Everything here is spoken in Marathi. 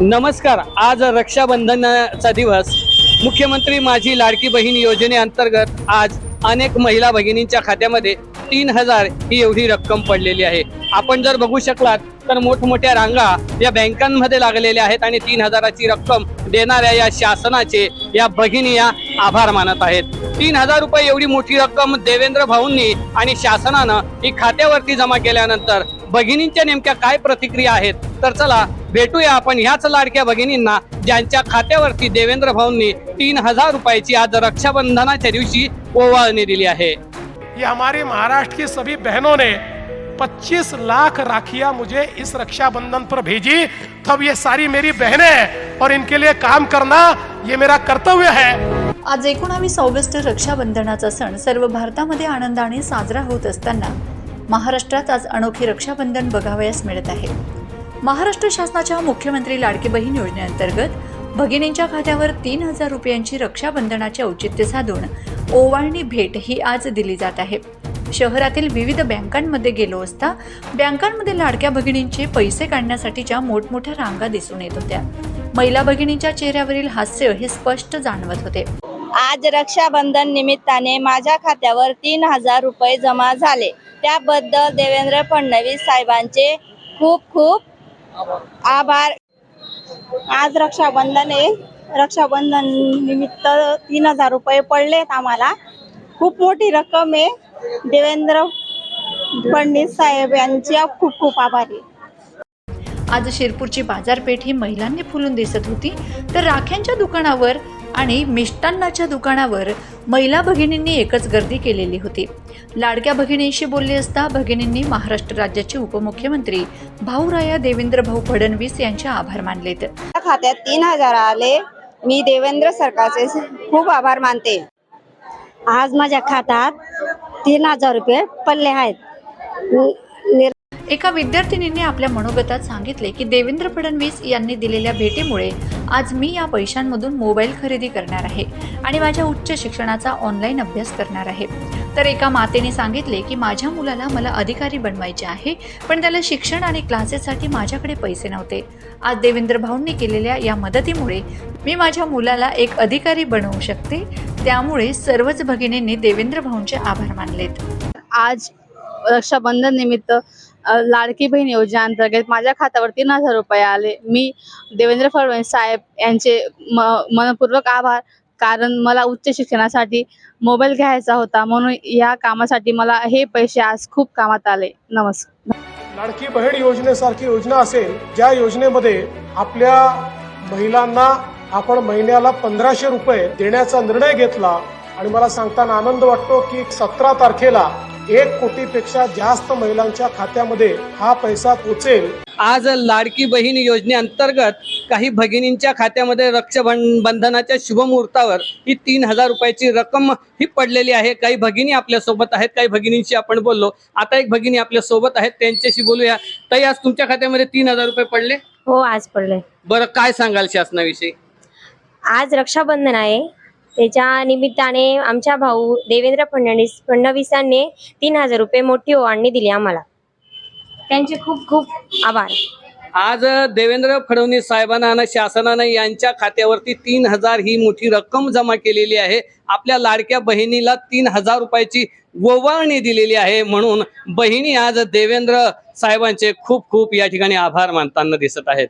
नमस्कार. आज रक्षाबंधनाचा दिवस. मुख्यमंत्री माझी लाडकी बहीण योजनेअंतर्गत आज अनेक महिला भगिनींच्या खात्यामध्ये तीन हजार ही एवढी रक्कम पडलेली आहे. आपण जर बघू शकलात तर मोठमोठ्या रांगा या बँकांमध्ये लागलेल्या आहेत आणि तीन हजाराची रक्कम देणाऱ्या या शासनाचे या भगिनी या आभार मानत आहेत. तीन हजार रुपये एवढी मोठी रक्कम देवेंद्र भाऊंनी आणि शासनानं ही खात्यावरती जमा केल्यानंतर भगिनींच्या नेमक्या काय प्रतिक्रिया आहेत? तर चला भेटूया आपण ह्याच लाडक्या भगिनींना ज्यांच्या खात्यावरती देवेंद्र भाऊंनी तीन हजार रुपयाची आज रक्षाबंधनाच्या दिवशी ओवाळणी दिली आहे. ये हमारी महाराष्ट्र की सभी बहनों ने 25 लाख राखियां मुझे इस रक्षाबंधन पर भेजी। तब ये सारी मेरी बहनें हैं और इनके लिए काम करना ये मेरा कर्तव्य है। आज एकोणावीस ऑगस्ट रक्षाबंधनाचा सण सर्व भारतामध्ये आनंदाने साजरा होत असताना महाराष्ट्रात आज अनोखे रक्षाबंधन बघावयास मिळत आहे. महाराष्ट्र शासनाच्या मुख्यमंत्री लाडकी बहीण योजनेअंतर्गत भगिनींच्या खात्यावर तीन हजार रुपयांची रक्षाबंधनाचे औचित्य साधून ओवाळणी भेट ही आज दिली जात आहे. शहरातील विविध बँकांमध्ये गेलो असता बँकांमध्ये लाडक्या भगिनींचे पैसे काढण्यासाठीच्या मोठमोठ्या रांगा दिसून येत होत्या. महिला भगिनींच्या चेहऱ्यावरील हास्य हे स्पष्ट जाणवत होते. आज रक्षाबंधन निमित्ताने माझ्या खात्यावर तीन हजार रुपये जमा झाले. त्याबद्दल देवेंद्र फडणवीस साहेबांचे खूप खूप आभार. आज रक्षाबंधन आहे रक्षाबंधन निमित्त तीन हजार रुपये पडलेत आम्हाला. खूप मोठी रक्कम आहे. देवेंद्र फडणवीस साहेब यांच्या खूप खूप आभारी आज शिरपूरची बाजारपेठ ही महिलांनी फुलून दिसत होती. तर राख्यांच्या दुकानावर आणि मिष्टान्नाच्या दुकानावर महिला भगिनींनी एकच गर्दी केलेली होती. लाडक्या भगिनींशी बोलले असता भगिनींनी महाराष्ट्र राज्याचे उपमुख्यमंत्री भाऊराया देवेंद्र भाऊ फडणवीस यांचे आभार मानलेत. खात्यात तीन हजार आले. मी देवेंद्र सरकारचे खूप आभार मानते. आज माझ्या खात्यात तीन हजार रुपये पडले आहेत. एका विद्यार्थिनीने आपल्या मनोगतात सांगितले की देवेंद्र फडणवीस यांनी दिलेल्या भेटीमुळे आज मी या पैशांमधून मोबाईल खरेदी करणार आहे आणि माझ्या उच्च शिक्षणाचा ऑनलाईन अभ्यास करणार आहे. तर एका मातेने सांगितले की माझ्या मुलाला मला अधिकारी बनवायचे आहे पण त्याला शिक्षण आणि क्लासेससाठी माझ्याकडे पैसे नव्हते. आज देवेंद्र भाऊंनी केलेल्या या मदतीमुळे मी माझ्या मुलाला एक अधिकारी बनवू शकते. त्यामुळे सर्वच भगिनींनी देवेंद्र भाऊंचे आभार मानलेत. आज रक्षाबंधन निमित्त लाडकी बहीण योजनेअंतर्गत माझ्या खात्यावर तीन हजार रुपये आले. मी देवेंद्र फडणवीस साहेब यांचे म मनपूर्वक आभार. कारण मला उच्च शिक्षणासाठी मोबाईल घ्यायचा होता. म्हणून या कामासाठी मला हे पैसे आज खूप कामात आले. नमस्कार. लाडकी बहीण योजनेसारखी योजना असेल ज्या योजनेमध्ये आपल्या महिलांना आपण महिन्याला पंधराशे रुपये देण्याचा निर्णय घेतला. आणि मला सांगताना आनंद वाटतो की सतरा तारखेला एक कोटीपेक्षा जास्त महिलांच्या खात्यामध्ये हा पैसा पोचेल. आज लाडकी बहीण योजनेअंतर्गत काही भगिनींच्या खात्यामध्ये रक्षाबं- बंधनाच्या शुभमुहूर्तावर ही तीन हजार रुपयाची रक्कम ही पडलेली आहे. काही भगिनी आपल्यासोबत आहेत काही भगिनींशी आपण बोललो. आता एक भगिनी आपल्यासोबत आहेत त्यांच्याशी बोलूया. ताई आज तुमच्या खात्यामध्ये तीन हजार रुपये पडले? हो आज पडलंय बरं काय सांगाल शासनाविषयी? आज रक्षाबंधन आहे. त्याच्या निमित्ताने आमच्या भाऊ देवेंद्र फडणवीस फडणवीसांनी तीन हजार रुपये मोठी ओवाळणी दिली आम्हाला. त्यांचे खूप खूप आभार. आज देवेंद्र फडणवीस साहेबांना आणि शासनानं यांच्या खात्यावरती तीन हजार ही मोठी रक्कम जमा केलेली आहे. आपल्या लाडक्या बहिणीला तीन हजार रुपयाची ओवाळणी दिलेली आहे म्हणून बहिणी आज देवेंद्र साहेबांचे खूप खूप या ठिकाणी आभार मानताना दिसत आहेत.